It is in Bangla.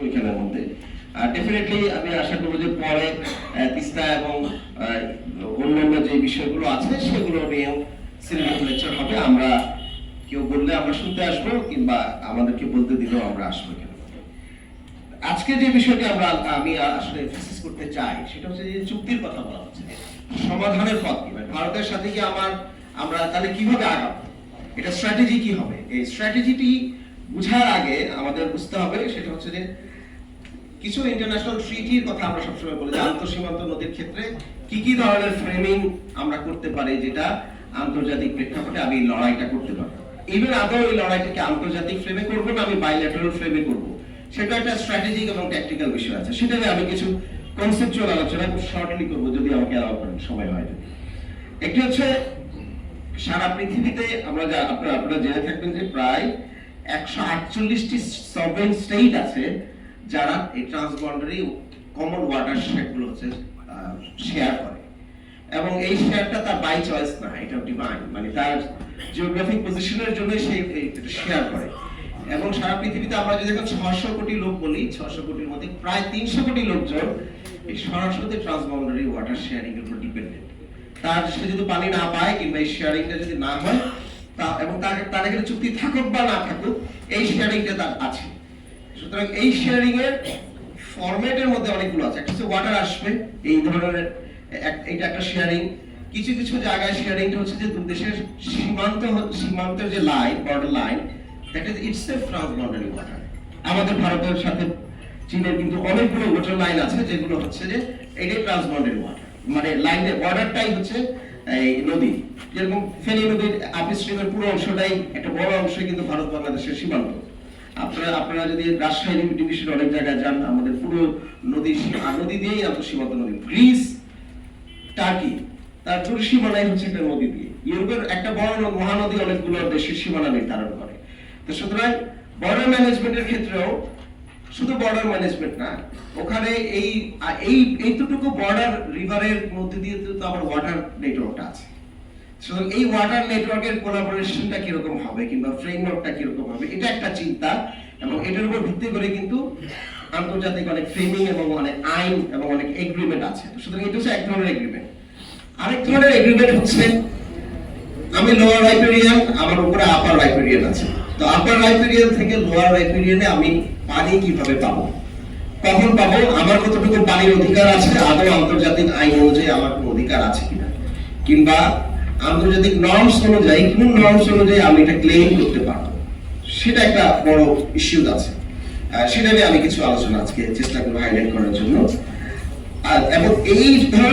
ওইখানের মধ্যে। ডেফিনেটলি আমি আশা করব যে পরে তিস্তা এবং অন্যান্য যে বিষয়গুলো আছে, সেগুলো নিয়েও সিলেক্ট লেকচার হবে। আমরা কেউ বললে আমরা শুনতে আসব, কিংবা আমাদেরকে বলতে দিলেও আমরা আসব এখানে। আজকে যে বিষয়টি আমরা, আমি আসলে এমফাসিস করতে চাই, সেটা হচ্ছে যে চুক্তির কথা বলা হচ্ছে। সমাধানের পথ কি? মানে ভারতের সাথে কি আমার, আমরা তাহলে কীভাবে আগাবো? এটা স্ট্র্যাটেজি কি হবে? এই স্ট্র্যাটেজিটি বুঝার আগে আমাদের বুঝতে হবে সেটা হচ্ছে যে কিছু ইন্টারন্যাশনাল ট্রিটির কথা আমরা সবসময় বলি যে আন্তঃসীমান্ত নদীর ক্ষেত্রে কি কি ধরনের ফ্রেমিং আমরা করতে পারি যেটা আন্তর্জাতিক প্রেক্ষাপটে আমি লড়াইটা করতে পারি ইভেন আদৌ এই লড়াইটাকে আন্তর্জাতিক ফ্রেমে করব না আমি বাইল্যাটারাল ফ্রেমে করব? সেটা একটা স্ট্র্যাটেজিক এবং ট্যাকটিক্যাল বিষয় আছে। সেটা আমি কিছু কনসেপচুয়াল আলোচনা খুব শর্টলি করব যদি আমাকে অ্যালাউ করেন, সময় হয় একটি হচ্ছে সারা পৃথিবীতে আমরা আপনারা আপনারা জেনে থাকবেন যে প্রায় একশো আটচল্লিশটি সভেন স্টেট আছে যারা এই ট্রান্সবন্ডারি কমন ওয়াটার শেডগুলো হচ্ছে শেয়ার করে। এবং এই শেয়ারটা তার বাই চয়েস না, এটা ডিমান্ড মানে তার জিওগ্রাফিক পজিশনের জন্য সে শেয়ার করে। এবং সারা পৃথিবীতে আমরা যদি ছশো কোটি লোক বলি ছশো কোটির মধ্যে প্রায় তিনশো কোটি লোকজন এই সরাসরি ট্রান্সবাউন্ডারি ওয়াটার শেয়ারিং এর উপর ডিপেন্ডেন্ট তার সে যদি পানি না পায় কিংবা এই শেয়ারিংটা যদি না হয় এবং তার চুক্তি থাকুক বা না থাকুক, এই শেয়ারিংটা তার আছে। সুতরাং এই শেয়ারিং এর ফরম্যাটের মধ্যে অনেকগুলো আছে। ওয়াটার আসবে, এই ধরনের এটা একটা শেয়ারিং কিছু কিছু জায়গায় শেয়ারিংটা হচ্ছে যে দু দেশের সীমান্ত সীমান্তের যে line border line that is it's a transboundary water আমাদের ভারতের সাথে চীনের কিন্তু অনেকগুলো ওয়াটার লাইন আছে, যেগুলো হচ্ছে যে এটাই ট্রান্সবর্ডারি ওয়াটার মানে লাইনের বর্ডারটাই হচ্ছে এই নদী। যেরকম ফেনী নদীর পুরো অংশটাই একটা বড় কিন্তু ভারত বাংলাদেশের সীমান্ত। আপনারা আপনারা যদি রাজশাহী অনেক জায়গায় যান, আমাদের পুরো নদী নদী দিয়েই এত সীমান্ত নদী। গ্রিস, টার্কি, তার পুরো সীমানাই হচ্ছে একটা নদী দিয়ে। ইউরোপের একটা বড় মহানদী অনেকগুলো দেশের সীমানা নির্ধারণ করে। তো সুতরাং বর্ডার ম্যানেজমেন্টের ক্ষেত্রেও শুধু বর্ডার ম্যানেজমেন্ট না, ওখানে এই এই, এইটুকু বর্ডার রিভারের মধ্যে দিয়ে তো আবার ওয়াটার নেটওয়ার্কটা আছে। সুতরাং এই ওয়াটার নেটওয়ার্কের কোলাবোরেশনটা কীরকম হবে কিংবা ফ্রেমওয়ার্কটা কীরকম হবে, এটা একটা চিন্তা এবং এটার উপর ভিত্তি করে কিন্তু আন্তর্জাতিক অনেক ফ্রেমিং এবং অনেক আইন এবং অনেক এগ্রিমেন্ট আছে। সুতরাং এটা হচ্ছে এক ধরনের এগ্রিমেন্ট আরেক ধরনের এগ্রিমেন্ট হচ্ছে, আমি লোয়ার রাইপেরিয়ান আমার উপরে আপার রাইপেরিয়ান আছে। তো আপার রাইপেরিয়ান থেকে লোয়ার রাইপেরিয়ানে আমি পানি কীভাবে পাবো? কখন পাবো? আমার কতটুকু পানির অধিকার আছে? আদৌ আন্তর্জাতিক আইন অনুযায়ী আমার কোনো অধিকার আছে কিনা? কিংবা আন্তর্জাতিক নর্মস অনুযায়ী, কোন নর্মস অনুযায়ী আমি এটা ক্লেম করতে পারব? সেটা একটা বড় ইস্যু আছে। সেটা নিয়ে আমি কিছু আলোচনা আজকে চেষ্টা করব হাইলাইট করার জন্য। আর, এবং এই